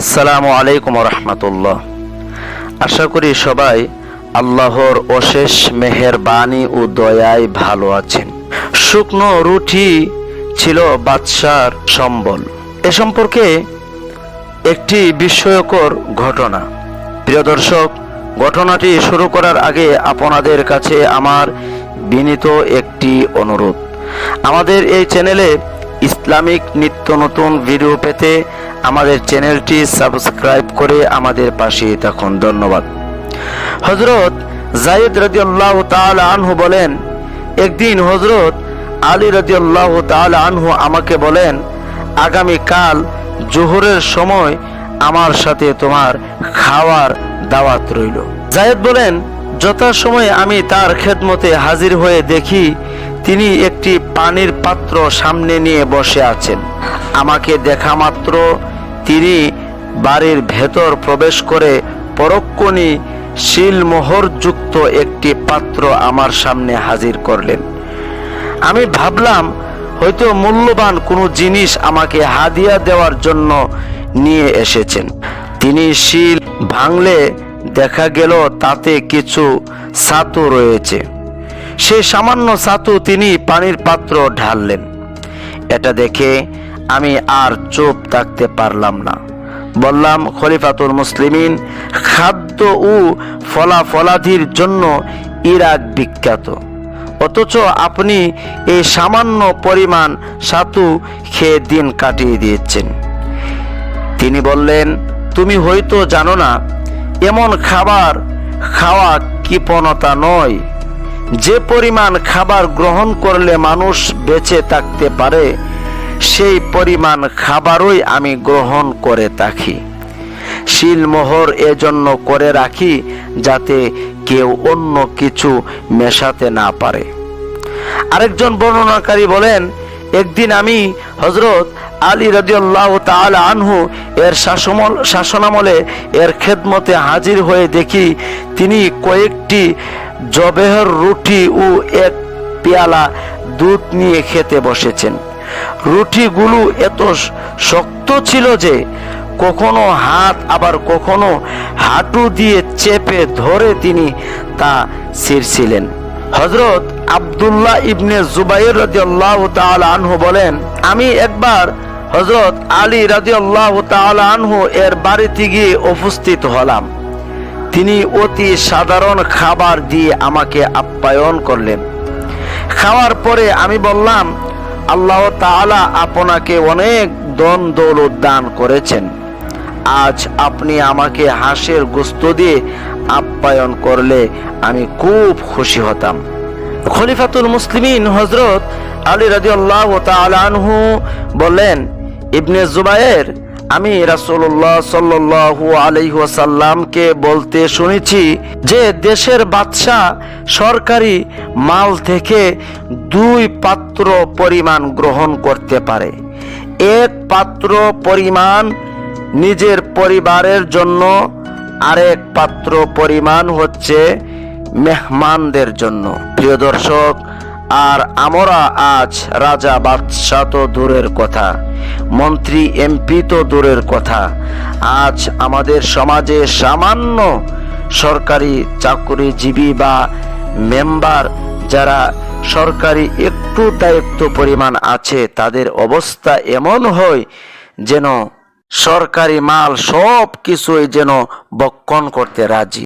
আসসালামু আলাইকুম রহমতুল্লাহ আশা করি সবাই আল্লাহর অশেষ মেহের বাণী ও দয়ায় ভালো আছেন। শুকনো রুটি ছিল বাদশার সম্বল। এ সম্পর্কে একটি বিস্ময়কর ঘটনা। প্রিয় দর্শক, ঘটনাটি শুরু করার আগে আপনাদের কাছে আমার বিনীত একটি অনুরোধ। আমাদের এই চ্যানেলে ইসলামিক নিত্য নতুন ভিডিও পেতে আমাদের চ্যানেলটি সাবস্ক্রাইব করে আমাদের পাশে থাকুন। ধন্যবাদ। হজরত জাইদ রাজিউল্লাহ তাআলা আনহু বলেন, একদিন হজরত আলী রাজিউল্লাহ তাআলা আনহু আমাকে বলেন, আগামী কাল জোহরের সময় আমার সাথে তোমার খাওয়ার দাওয়াত রইল। জায়েদ বলেন, যথাসময়ে আমি তার খেদমতে হাজির হয়ে দেখি তিনি একটি পানির পাত্র সামনে নিয়ে বসে আছেন। আমাকে দেখা মাত্র তিনি বাড়ির ভেতর প্রবেশ করে পরক্ষণই শিলমোহরযুক্ত একটি পাত্র আমার সামনে হাজির করলেন। আমি ভাবলাম, হয়তো মূল্যবান কোনো জিনিস আমাকে হাদিয়া দেওয়ার জন্য নিয়ে এসেছেন। তিনি শিল ভাঙলে দেখা গেল তাতে কিছু ছাতু রয়েছে। সেই সামান্য ছাতু তিনি পানির পাত্র ঢাললেন। এটা দেখে আমি আর চুপ থাকতে পারলাম না। বললাম, খলিফাতুল মুসলিমিন, খাদ্য ও ফলাফলাদির জন্য ইরাক বিখ্যাত। অথচ আপনি এই সামান্য পরিমাণ সাতু খেয়ে দিন কাটিয়ে দিয়েছেন। তিনি বললেন, তুমি হয়তো জানো না, এমন খাবার খাওয়া কৃপণতা নয়। যে পরিমাণ খাবার গ্রহণ করলে মানুষ বেঁচে থাকতে পারে, সেই পরিমাণ খাবারই আমি গ্রহণ করে থাকি। শিলমোহর এজন্য করে রাখি যাতে কেউ অন্য কিছু মেশাতে না পারে। আরেকজন বর্ণনাকারী বলেন, একদিন আমি হজরত আলী রাজিউল্লাহ তাআলা আনহু এর শাসনামলে এর খেদমতে হাজির হয়ে দেখি তিনি কয়েকটি জবেহর রুটি ও এক পেয়ালা দুধ নিয়ে খেতে বসেছেন। রুটিগুলো এত শক্ত ছিল যে কখনো হাত, আবার কখনো হাঁটু দিয়ে চেপে ধরে তিনি তা ছিঁড়ছিলেন। হজরত আবদুল্লাহ ইবনে জুবাইর রাদিয়াল্লাহু তাআলা আনহু বলেন, আমি একবার হজরত আলী রাদিয়াল্লাহু তাআলা আনহু এর বাড়িতে গিয়ে উপস্থিত হলাম। তিনি অতি সাধারণ খাবার দিয়ে আমাকে আপ্যায়ন করলেন। খাওয়ার পরে আমি বললাম, আল্লাহ তাআলা আপনাকে অনেক দন দৌলত দান করেছেন। আজ আপনি আমাকে হাঁসের গোস্ত দিয়ে আপ্যায়ন করলে আমি খুব খুশি হতাম। খলিফাতুল মুসলিমিন হজরত আলী রাদিয়াল্লাহু তাআলা আনহু বললেন, ইবনে জুবায়ের আমি রাসূলুল্লাহ সাল্লাল্লাহু আলাইহি বলতে শুনেছি যে দেশের বাদশা সরকারি মাল থেকে দুই পাত্র পরিমাণ গ্রহণ করতে পারে। এক পাত্র পরিমাণ নিজের পরিবারের জন্য, আরেক পাত্র পরিমাণ হচ্ছে মেহমানদের জন্য। প্রিয় দর্শক, আর আমরা আজ রাজা বাদশাহ তো দূরের কথা, মন্ত্রী এমপি তো দূরের কথা। আজ আমাদের সমাজে সামান্য সরকারি চাকরিজীবী বা মেম্বার যারা সরকারি একটু দায়িত্ব পরিমাণ আছে, তাদের অবস্থা এমন হয় যেন সরকারি মাল সব কিছুই যেন বক্ষণ করতে রাজি।